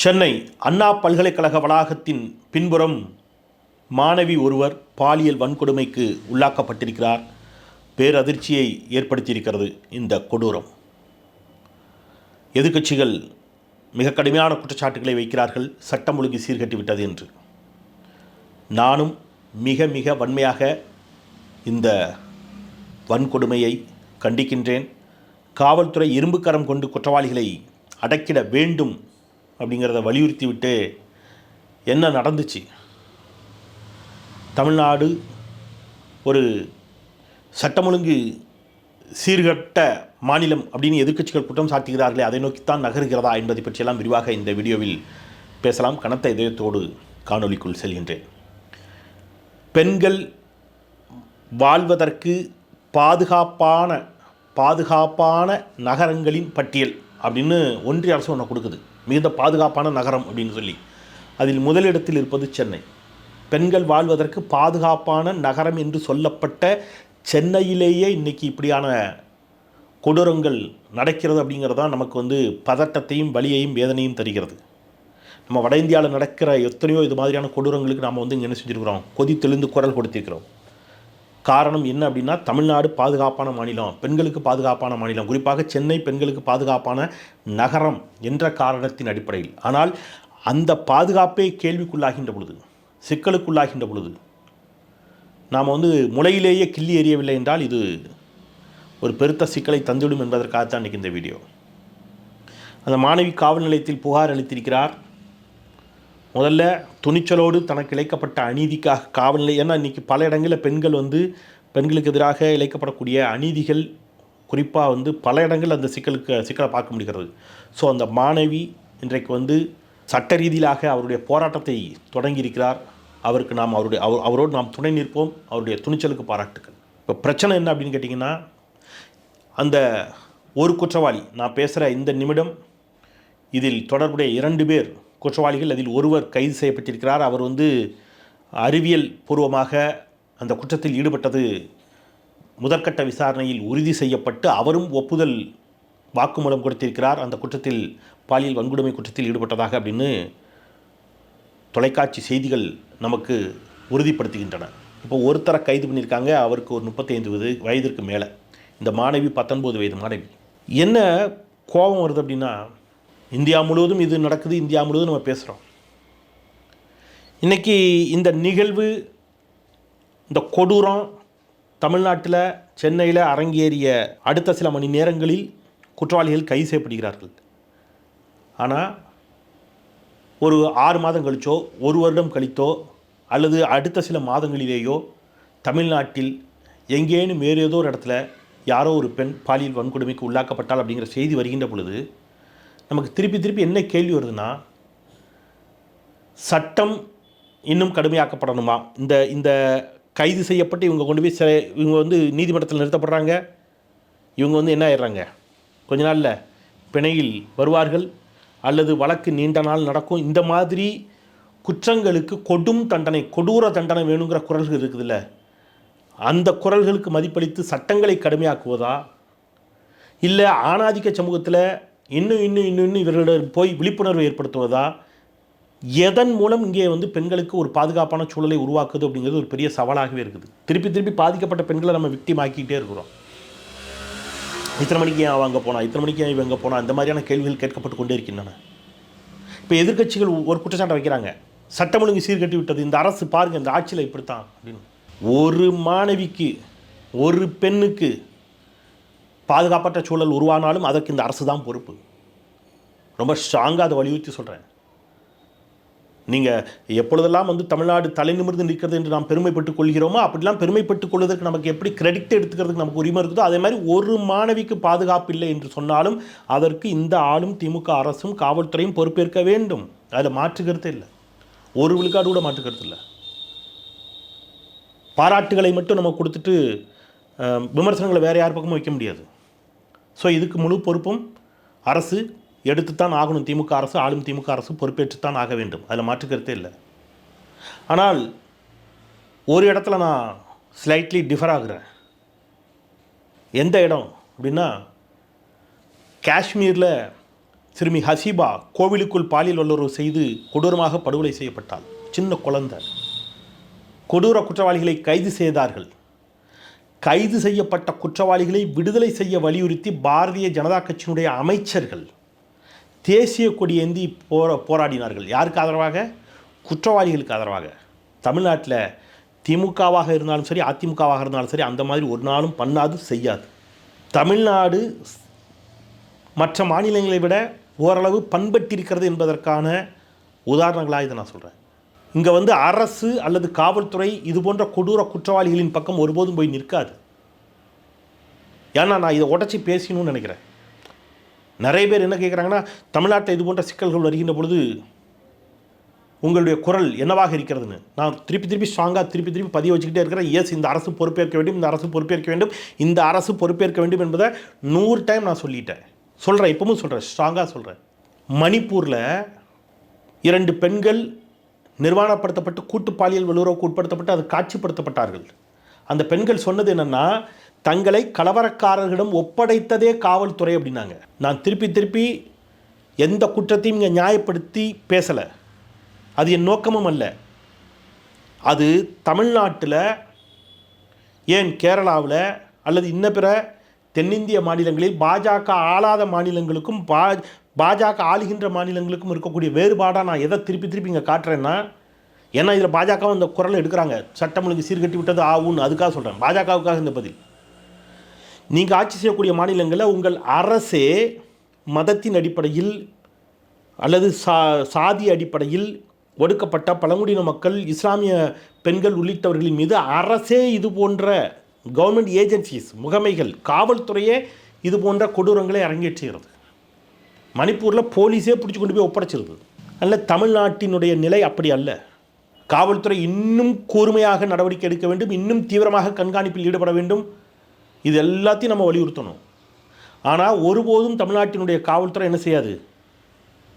சென்னை அண்ணா பல்கலைக்கழக வளாகத்தின் பின்புறம் மாணவி ஒருவர் பாலியல் வன்கொடுமைக்கு உள்ளாக்கப்பட்டிருக்கிறார். பேரதிர்ச்சியை ஏற்படுத்தியிருக்கிறது இந்த கொடூரம். எதிர்க்கட்சிகள் மிக கடுமையான குற்றச்சாட்டுகளை வைக்கிறார்கள். சட்டம் ஒழுங்கு சீர்கட்டி விட்டது என்று. நானும் மிக மிக வன்மையாக இந்த வன்கொடுமையை கண்டிக்கின்றேன். காவல்துறை இரும்புக்கரம் கொண்டு குற்றவாளிகளை அடக்கிட வேண்டும் அப்படிங்கிறத வலியுறுத்தி விட்டு என்ன நடந்துச்சு? தமிழ்நாடு ஒரு சட்டம் ஒழுங்கு சீர்கட்ட மாநிலம் அப்படின்னு எதிர்க்கட்சிகள் குற்றம் சாட்டுகிறார்களே அதை நோக்கித்தான் நகருகிறதா என்பதை பற்றியெல்லாம் விரிவாக இந்த வீடியோவில் பேசலாம். கனத்த இதயத்தோடு காணொளிக்குள் செல்கின்றேன். பெண்கள் வாழ்வதற்கு பாதுகாப்பான பாதுகாப்பான நகரங்களின் பட்டியல் அப்படின்னு ஒன்றிய அரசு ஒன்று கொடுக்குது. மிகுந்த பாதுகாப்பான நகரம் அப்படின்னு சொல்லி. அதில் முதலிடத்தில் இருப்பது சென்னை. பெண்கள் வாழ்வதற்கு பாதுகாப்பான நகரம் என்று சொல்லப்பட்ட சென்னையிலேயே இன்றைக்கி இப்படியான கொடூரங்கள் நடக்கிறது அப்படிங்கிறது தான் நமக்கு வந்து பதட்டத்தையும் வலியையும் வேதனையும் தருகிறது. நம்ம வட இந்தியாவில் நடக்கிற எத்தனையோ இது மாதிரியான கொடூரங்களுக்கு நாம் வந்து இங்கே என்ன செஞ்சுருக்கிறோம்? கொதி தெளிந்து குரல் கொடுத்திருக்கிறோம். காரணம் என்ன அப்படின்னா தமிழ்நாடு பாதுகாப்பான மாநிலம் பெண்களுக்கு பாதுகாப்பான மாநிலம் குறிப்பாக சென்னை பெண்களுக்கு பாதுகாப்பான நகரம் என்ற காரணத்தின் அடிப்படையில். ஆனால் அந்த பாதுகாப்பே கேள்விக்குள்ளாகின்ற பொழுது சிக்கலுக்குள்ளாகின்ற பொழுது நாம் வந்து முளையிலேயே கிள்ளி எறியவில்லை என்றால் இது ஒரு பெருத்த சிக்கலை தந்துவிடும் என்பதற்காகத்தான் இன்றைக்கி இந்த வீடியோ. அந்த மாணவி காவல் நிலையத்தில் புகார் அளித்திருக்கிறார். முதல்ல துணிச்சலோடு தனக்கு இழைக்கப்பட்ட அநீதிக்காக காவல்நிலை ஏன்னா இன்றைக்கி பல இடங்களில் பெண்கள் வந்து பெண்களுக்கு எதிராக இழைக்கப்படக்கூடிய அநீதிகள் குறிப்பாக வந்து பல இடங்கள் அந்த சிக்கலுக்கு சிக்கலை பார்க்க முடிகிறது. ஸோ அந்த மாணவி இன்றைக்கு வந்து சட்ட ரீதியிலாக அவருடைய போராட்டத்தை தொடங்கியிருக்கிறார் அவருக்கு நாம் அவருடைய அவர் அவரோடு நாம் துணை நிற்போம். அவருடைய துணிச்சலுக்கு பாராட்டுக்கள். இப்போ பிரச்சனை என்ன அப்படின்னு கேட்டிங்கன்னா அந்த ஒரு குற்றவாளி நான் பேசுகிற இந்த நிமிடம் இதில் தொடர்புடைய இரண்டு பேர் குற்றவாளிகள் அதில் ஒருவர் கைது செய்யப்பட்டிருக்கிறார். அவர் வந்து அறிவியல் பூர்வமாக அந்த குற்றத்தில் ஈடுபட்டது முதற்கட்ட விசாரணையில் உறுதி செய்யப்பட்டு அவரும் ஒப்புதல் வாக்குமூலம் கொடுத்திருக்கிறார். அந்த குற்றத்தில் பாலியல் வன்கொடுமை குற்றத்தில் ஈடுபட்டதாக அப்படின்னு தொலைக்காட்சி செய்திகள் நமக்கு உறுதிப்படுத்துகின்றன. இப்போ ஒருத்தரை கைது பண்ணியிருக்காங்க. அவருக்கு ஒரு முப்பத்தைந்து வயது வயதிற்கு மேலே. இந்த மாணவி பத்தொன்பது வயது மாணவி. என்ன கோபம் வருது அப்படின்னா இந்தியா முழுவதும் இது நடக்குது இந்தியா முழுவதும் நம்ம பேசுகிறோம் இன்றைக்கி இந்த நிகழ்வு இந்த கொடூரம் தமிழ்நாட்டில் சென்னையில் அரங்கேறிய அடுத்த சில மணி நேரங்களில் குற்றவாளிகள் கை செய்யப்படுகிறார்கள் ஆனால் ஒரு ஆறு மாதம் கழிச்சோ ஒரு வருடம் கழித்தோ அல்லது அடுத்த சில மாதங்களிலேயோ தமிழ்நாட்டில் எங்கேனும் வேறு ஏதோ ஒரு இடத்துல யாரோ ஒரு பெண் பாலியல் வன்கொடுமைக்கு உள்ளாக்கப்பட்டால் அப்படிங்கிற செய்தி வருகின்ற பொழுது நமக்கு திருப்பி திருப்பி என்ன கேள்வி வருதுன்னா சட்டம் இன்னும் கடுமையாக்கப்படணுமா? இந்த இந்த கைது செய்யப்பட்டு இவங்க கொண்டு போய் சிறை இவங்க வந்து நீதிமன்றத்தில் நிறுத்தப்படுறாங்க. இவங்க வந்து என்ன ஆயிடுறாங்க? கொஞ்ச நாளில் பிணையில் வருவார்கள் அல்லது வழக்கு நீண்ட நாள் நடக்கும். இந்த மாதிரி குற்றங்களுக்கு கொடும் தண்டனை கொடூர தண்டனை வேணுங்கிற குரல்கள் இருக்குதுல்ல. அந்த குரல்களுக்கு மதிப்பளித்து சட்டங்களை கடுமையாக்குவதா? இல்லை ஆணாதிக்க சமூகத்தில் இன்னும் இன்னும் இன்னும் இன்னும் இவர்களிடம் போய் விழிப்புணர்வு ஏற்படுத்துவதா? எதன் மூலம் இங்கே வந்து பெண்களுக்கு ஒரு பாதுகாப்பான சூழலை உருவாக்குது அப்படிங்கிறது ஒரு பெரிய சவாலாகவே இருக்குது. திருப்பி திருப்பி பாதிக்கப்பட்ட பெண்களை நம்ம விக்டிம் ஆக்கிக்கிட்டே இருக்கிறோம். இத்தனை மணிக்கு ஏன் அவங்க போனால் இத்தனை மணிக்கு ஏன் இவங்க அங்கே அந்த இந்த மாதிரியான கேள்விகள் கேட்கப்பட்டு கொண்டே இருக்கின்றன. இப்போ எதிர்க்கட்சிகள் ஒரு குற்றச்சாட்டை வைக்கிறாங்க. சட்டம் ஒழுங்கு சீர்கட்டி விட்டது. இந்த அரசு பாருங்கள் இந்த ஆட்சியில் இப்படித்தான் அப்படின்னு. ஒரு மாணவிக்கு ஒரு பெண்ணுக்கு பாதுகாப்பற்ற சூழல் உருவானாலும் அதற்கு இந்த அரசு தான் பொறுப்பு. ரொம்ப ஸ்ட்ராங்காக அதை வலியுறுத்தி சொல்கிறேன் நீங்கள் எப்பொழுதெல்லாம் வந்து தமிழ்நாடு தலை நிமிர்ந்து நிற்கிறது என்று நாம் பெருமைப்பட்டுக் கொள்கிறோமோ அப்படிலாம் பெருமைப்பட்டுக் கொள்வதற்கு நமக்கு எப்படி கிரெடிட் எடுத்துக்கிறதுக்கு நமக்கு உரிமை இருக்குதோ அதே மாதிரி ஒரு மாணவிக்கு பாதுகாப்பு இல்லை என்று சொன்னாலும் அதற்கு இந்த ஆளும் திமுக அரசும் காவல்துறையும் பொறுப்பேற்க வேண்டும். அதில் மாற்றுக்கிறது இல்லை. ஒரு விழுக்காடு கூட மாற்றுக்கிறது இல்லை. பாராட்டுகளை மட்டும் நம்ம கொடுத்துட்டு விமர்சனங்களை வேறு யார் பக்கமும் வைக்க முடியாது. ஸோ இதுக்கு முழு பொறுப்பும் அரசு எடுத்துத்தான் ஆகணும். திமுக அரசு ஆளும் திமுக அரசு பொறுப்பேற்றுத்தான் ஆக வேண்டும். அதில் மாற்றுக்கருத்தே இல்லை. ஆனால் ஒரு இடத்துல நான் ஸ்லைட்லி டிஃபர் ஆகுறேன். எந்த இடம் அப்படின்னா காஷ்மீரில் சிறுமி ஹசீபா கோவிலுக்குள் பாலியல் வல்லுறவு செய்து கொடூரமாக படுகொலை செய்யப்பட்டாள். சின்ன குழந்தை. கொடூர குற்றவாளிகளை கைது செய்தார்கள். கைது செய்யப்பட்ட குற்றவாளிகளை விடுதலை செய்ய வலியுறுத்தி பாரதிய ஜனதா கட்சியினுடைய அமைச்சர்கள் தேசிய கொடியேந்தி போரா போராடினார்கள். யாருக்கு ஆதரவாக? குற்றவாளிகளுக்கு ஆதரவாக. தமிழ்நாட்டில் திமுகவாக இருந்தாலும் சரி அதிமுகவாக இருந்தாலும் சரி அந்த மாதிரி ஒரு நாளும் பண்ணாது செய்யாது. தமிழ்நாடு மற்ற மாநிலங்களை விட ஓரளவு பண்பட்டிருக்கிறது என்பதற்கான உதாரணங்களாக இதை நான் சொல்கிறேன் இங்கே வந்து அரசு அல்லது காவல்துறை இது போன்ற கொடூர குற்றவாளிகளின் பக்கம் ஒருபோதும் போய் நிற்காது. ஏன்னா நான் இதை உடச்சி பேசணும்னு நினைக்கிறேன். நிறைய பேர் என்ன கேட்குறாங்கன்னா தமிழ்நாட்டில் இது போன்ற சிக்கல்கள் வருகின்ற பொழுது உங்களுடைய குரல் என்னவாக இருக்கிறதுன்னு. நான் திருப்பி திருப்பி ஸ்ட்ராங்காக திருப்பி திருப்பி பதிவு வச்சுக்கிட்டே இருக்கிறேன். எஸ் இந்த அரசு பொறுப்பேற்க வேண்டும் இந்த அரசு பொறுப்பேற்க வேண்டும் இந்த அரசு பொறுப்பேற்க வேண்டும் என்பதை நூறு டைம் நான் சொல்லிட்டேன். சொல்கிறேன் இப்பவும் சொல்கிறேன் ஸ்ட்ராங்காக சொல்கிறேன் மணிப்பூரில் இரண்டு பெண்கள் நிர்வாணப்படுத்தப்பட்டு கூட்டு பாலியல் வல்லுறவுக்கு உட்படுத்தப்பட்டு அது காட்சிப்படுத்தப்பட்டார்கள். அந்த பெண்கள் சொன்னது என்னென்னா தங்களை கலவரக்காரர்களிடம் ஒப்படைத்ததே காவல்துறை அப்படின்னாங்க. நான் திருப்பி திருப்பி எந்த குற்றத்தையும் இங்கே நியாயப்படுத்தி பேசலை. அது என் நோக்கமும் அல்ல. அது தமிழ்நாட்டில் ஏன் கேரளாவில் அல்லது இன்ன பிற தென்னிந்திய மாநிலங்களில் பாஜக ஆளாத மாநிலங்களுக்கும் பா பாஜக ஆளுகின்ற மாநிலங்களுக்கும் இருக்கக்கூடிய வேறுபாடாக நான் எதை திருப்பி திருப்பி இங்கே காட்டுறேன்னா ஏன்னா இதில் பாஜகவும் இந்த குரலை எடுக்கிறாங்க. சட்டம் ஒழுங்கு சீர்கட்டி விட்டது ஆகும்னு அதுக்காக சொல்கிறேன் பாஜகவுக்காக இந்த பதில். நீங்கள் ஆட்சி செய்யக்கூடிய மாநிலங்களில் உங்கள் அரசே மதத்தின் அடிப்படையில் அல்லது சா சாதி அடிப்படையில் ஒடுக்கப்பட்ட பழங்குடியின மக்கள் இஸ்லாமிய பெண்கள் உள்ளிட்டவர்களின் மீது அரசே இது போன்ற கவர்மெண்ட் ஏஜென்சிஸ் முகமைகள் காவல்துறையே இது போன்ற கொடூரங்களை அரங்கேற்றுகிறது. மணிப்பூரில் போலீஸே பிடிச்சி கொண்டு போய் ஒப்படைச்சிருது அல்ல தமிழ்நாட்டினுடைய நிலை அப்படி அல்ல. காவல்துறை இன்னும் கூர்மையாக நடவடிக்கை எடுக்க வேண்டும் இன்னும் தீவிரமாக கண்காணிப்பில் ஈடுபட வேண்டும். இது எல்லாத்தையும் நம்ம வலியுறுத்தணும். ஆனால் ஒருபோதும் தமிழ்நாட்டினுடைய காவல்துறை என்ன செய்யாது?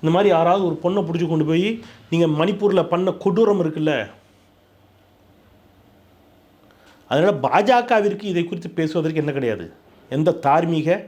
இந்த மாதிரி யாராவது ஒரு பொண்ணை பிடிச்சி கொண்டு போய் நீங்கள் மணிப்பூரில் பண்ண கொடூரம் இருக்குல்ல? அதனால் பாஜகவிற்கு இதை குறித்து பேசுவதற்கு என்ன கிடையாது? எந்த தார்மீக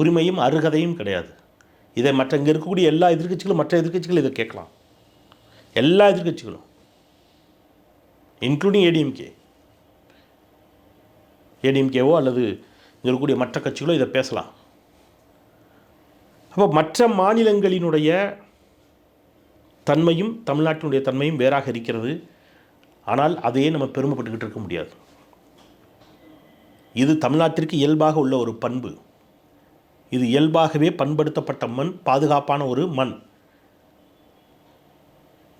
உரிமையும் அருகதையும் கிடையாது. இதை மற்ற இங்கே இருக்கக்கூடிய எல்லா எதிர்க்கட்சிகளும் மற்ற எதிர்க்கட்சிகளும் இதை கேட்கலாம். எல்லா எதிர்க்கட்சிகளும். இன்க்ளூடிங் ஏடிஎம்கே ஏடிஎம்கேவோ அல்லது இங்கே இருக்கக்கூடிய மற்ற கட்சிகளோ இதை பேசலாம். அப்போ மற்ற மாநிலங்களினுடைய தன்மையும் தமிழ்நாட்டினுடைய தன்மையும் வேறாக இருக்கிறது. ஆனால் அதையே நம்ம பெருமைப்பட்டுக்கிட்டு இருக்க முடியாது. இது தமிழ்நாட்டிற்கு இயல்பாக உள்ள ஒரு பண்பு. இது இயல்பாகவே பண்படுத்தப்பட்ட மண் பாதுகாப்பான ஒரு மண்.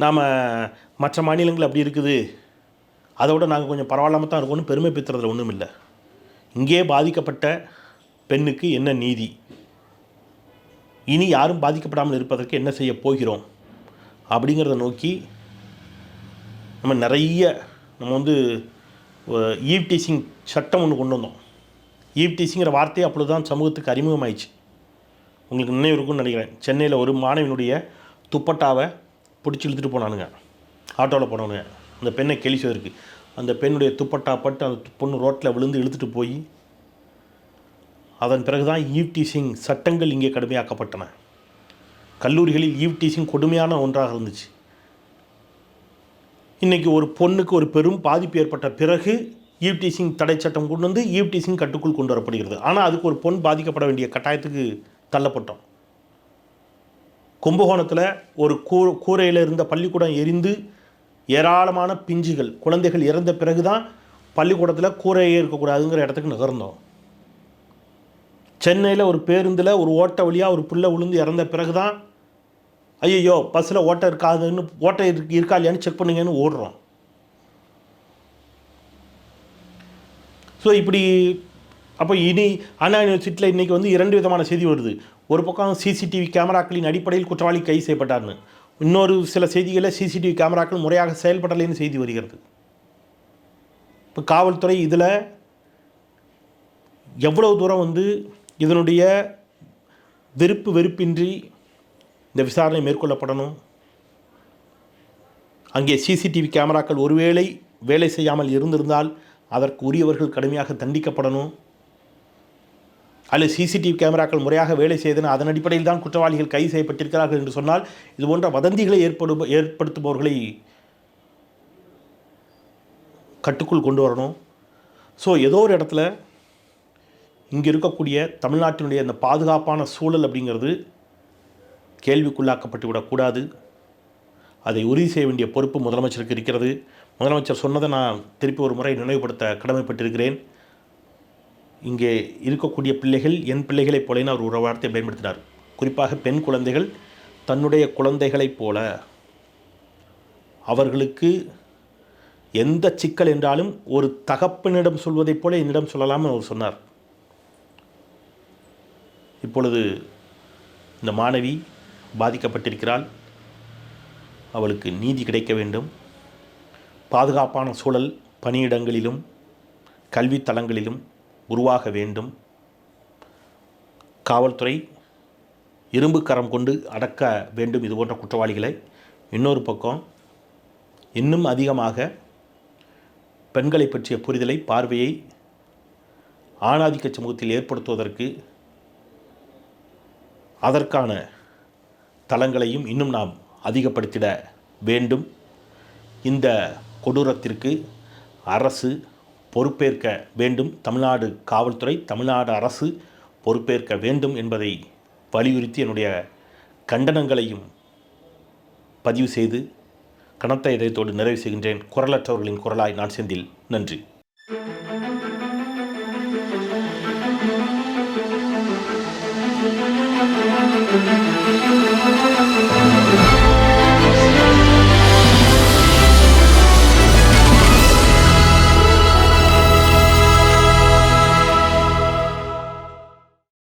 நாம் மற்ற மாநிலங்கள் அப்படி இருக்குது. அதை விட நாங்கள் கொஞ்சம் பரவாயில்லாமல் தான் இருக்கோம்னு பெருமை பித்துறதுல ஒன்றும் இல்லை. இங்கே பாதிக்கப்பட்ட பெண்ணுக்கு என்ன நீதி? இனி யாரும் பாதிக்கப்படாமல் இருப்பதற்கு என்ன செய்ய போகிறோம்? அப்படிங்கிறத நோக்கி நம்ம நிறைய நம்ம வந்து ஈவ்டீசிங் சட்டம் ஒன்று கொண்டு வந்தோம். ஈப்டிசிங்கிற வார்த்தை அப்பொழுது தான் சமூகத்துக்கு அறிமுகமாயிடுச்சு. உங்களுக்கு நினைவு இருக்கும்னு நினைக்கிறேன். சென்னையில் ஒரு மாணவியினுடைய துப்பட்டாவை பிடிச்சி இழுத்துட்டு போனானுங்க. ஆட்டோவில் போனானுங்க அந்த பெண்ணை கெளிச்சதற்கு அந்த பெண்ணுடைய துப்பட்டா பட்டு அந்த பொண்ணு ரோட்டில் விழுந்து இழுத்துட்டு போய் அதன் பிறகு தான் டீசிங் சட்டங்கள் இங்கே கடுமையாக்கப்பட்டன. கல்லூரிகளில் ஈவ்டீசிங் கொடுமையான ஒன்றாக இருந்துச்சு. இன்றைக்கி ஒரு பொண்ணுக்கு ஒரு பெரும் பாதிப்பு ஏற்பட்ட பிறகு ஈவ்டிசிங் தடை சட்டம் கொண்டு வந்து ஈவ்டீசிங் கட்டுக்குள் கொண்டு வரப்படுகிறது. ஆனால் அதுக்கு ஒரு பொண் பாதிக்கப்பட வேண்டிய கட்டாயத்துக்கு தள்ளப்பட்டோம். கும்பகோணத்தில் ஒரு கூ கூரையில் இருந்த பள்ளிக்கூடம் எரிந்து ஏராளமான பிஞ்சுகள் குழந்தைகள் இறந்த பிறகு தான் பள்ளிக்கூடத்தில் கூரையே இருக்கக்கூடாதுங்கிற இடத்துக்கு நகர்ந்தோம். சென்னையில் ஒரு பேருந்தில் ஒரு ஓட்டை வழியாக ஒரு பிள்ளை விழுந்து இறந்த பிறகு தான் ஐயோ பஸ்ஸில் ஓட்டை இருக்காதுன்னு ஓட்டை இருக்கு இருக்கா இல்லையான்னு செக் பண்ணுங்கன்னு ஓடுறோம். ஸோ இப்படி அப்போ இனி அண்ணா யூனிவர்சிட்டியில் இன்றைக்கி வந்து இரண்டு விதமான செய்தி வருது. ஒரு பக்கம் சிசிடிவி கேமராக்களின் அடிப்படையில் குற்றவாளி கைது செய்யப்பட்டார்னு. இன்னொரு சில செய்திகளில் சிசிடிவி கேமராக்கள் முறையாக செயல்படலைன்னு செய்தி வருகிறது. இப்போ காவல்துறை இதில் எவ்வளவு தூரம் வந்து இதனுடைய வெறுப்பு வெறுப்பின்றி இந்த விசாரணை மேற்கொள்ளப்படணும்? அங்கே சிசிடிவி கேமராக்கள் ஒருவேளை வேலை செய்யாமல் இருந்திருந்தால் அதற்கு உரியவர்கள் கடுமையாக தண்டிக்கப்படணும். அல்லது சிசிடிவி கேமராக்கள் முறையாக வேலை செய்தன அதன் அடிப்படையில் தான் குற்றவாளிகள் கைது செய்யப்பட்டிருக்கிறார்கள் என்று சொன்னால் இது போன்ற வதந்திகளை ஏற்படு ஏற்படுத்துபவர்களை கட்டுக்குள் கொண்டு வரணும். ஸோ ஏதோ ஒரு இடத்துல இங்கே இருக்கக்கூடிய தமிழ்நாட்டினுடைய அந்த பாதுகாப்பான சூழல் அப்படிங்கிறது கேள்விக்குள்ளாக்கப்பட்டு விடக்கூடாது. அதை உறுதி செய்ய வேண்டிய பொறுப்பு முதலமைச்சருக்கு இருக்கிறது. முதலமைச்சர் சொன்னதை நான் திருப்பி ஒரு முறை நினைவுபடுத்த கடமைப்பட்டிருக்கிறேன். இங்கே இருக்கக்கூடிய பிள்ளைகள் என் பிள்ளைகளைப் போலேன்னு அவர் ஒரு வார்த்தையை பயன்படுத்தினார். குறிப்பாக பெண் குழந்தைகள் தன்னுடைய குழந்தைகளைப் போல அவர்களுக்கு எந்த சிக்கல் என்றாலும் ஒரு தகப்பனிடம் சொல்வதைப் போல என்னிடம் சொல்லலாம்னு அவர் சொன்னார். இப்பொழுது இந்த மாணவி பாதிக்கப்பட்டிருக்கிறாள். அவளுக்கு நீதி கிடைக்க வேண்டும். பாதுகாப்பான சூழல் பணியிடங்களிலும் கல்வித் தளங்களிலும் உருவாக வேண்டும். காவல்துறை இரும்பு கரம் கொண்டு அடக்க வேண்டும் இது போன்ற குற்றவாளிகளை. இன்னொரு பக்கம் இன்னும் அதிகமாக பெண்களை பற்றிய புரிதலை பார்வையை ஆணாதிக்க சமூகத்தில் ஏற்படுத்துவதற்கு அதற்கான தளங்களையும் இன்னும் நாம் அதிகப்படுத்திட வேண்டும். இந்த கொடூரத்திற்கு அரசு பொறுப்பேற்க வேண்டும். தமிழ்நாடு காவல்துறை தமிழ்நாடு அரசு பொறுப்பேற்க வேண்டும் என்பதை வலியுறுத்தி என்னுடைய கண்டனங்களையும் பதிவு செய்து கனத்த இதயத்தோடு நிறைவு செய்கின்றேன். குரலற்றவர்களின் குரலாய் நான் செந்தில். நன்றி.